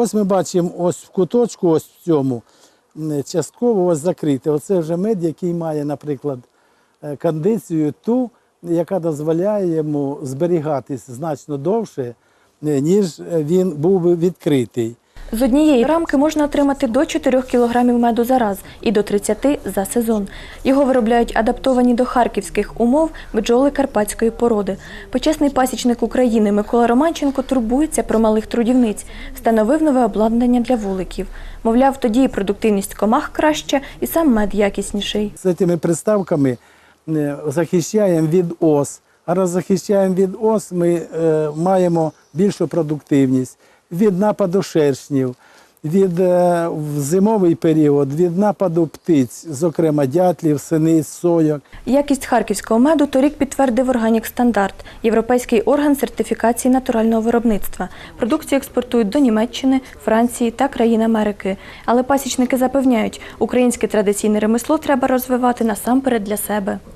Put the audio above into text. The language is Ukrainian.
Ось ми бачимо ось в куточку, ось в цьому, частково ось закрите. Оце вже мед, який має, наприклад, е, кондицію ту, яка дозволяє йому зберігатись значно довше, е, ніж він був би відкритий. З однієї рамки можна отримати до 4 кг меду за раз і до 30 за сезон. Його виробляють адаптовані до харківських умов бджоли карпатської породи. Почесний пасічник України Микола Романченко турбується про малих трудівниць, встановив нове обладнання для вуликів. Мовляв, тоді і продуктивність комах краще, і сам мед якісніший. З цими приставками е, захищаємо від ос. А раз захищаємо від ос, ми е, маємо більшу продуктивність від нападу шершнів, від е, в зимовий період, від нападу птиць, зокрема дятлів, синиць, сойок. Якість харківського меду торік підтвердив Органік Стандарт, європейський орган сертифікації натурального виробництва. Продукцію експортують до Німеччини, Франції та країн Америки. Але пасічники запевняють, українське традиційне ремесло треба розвивати насамперед для себе.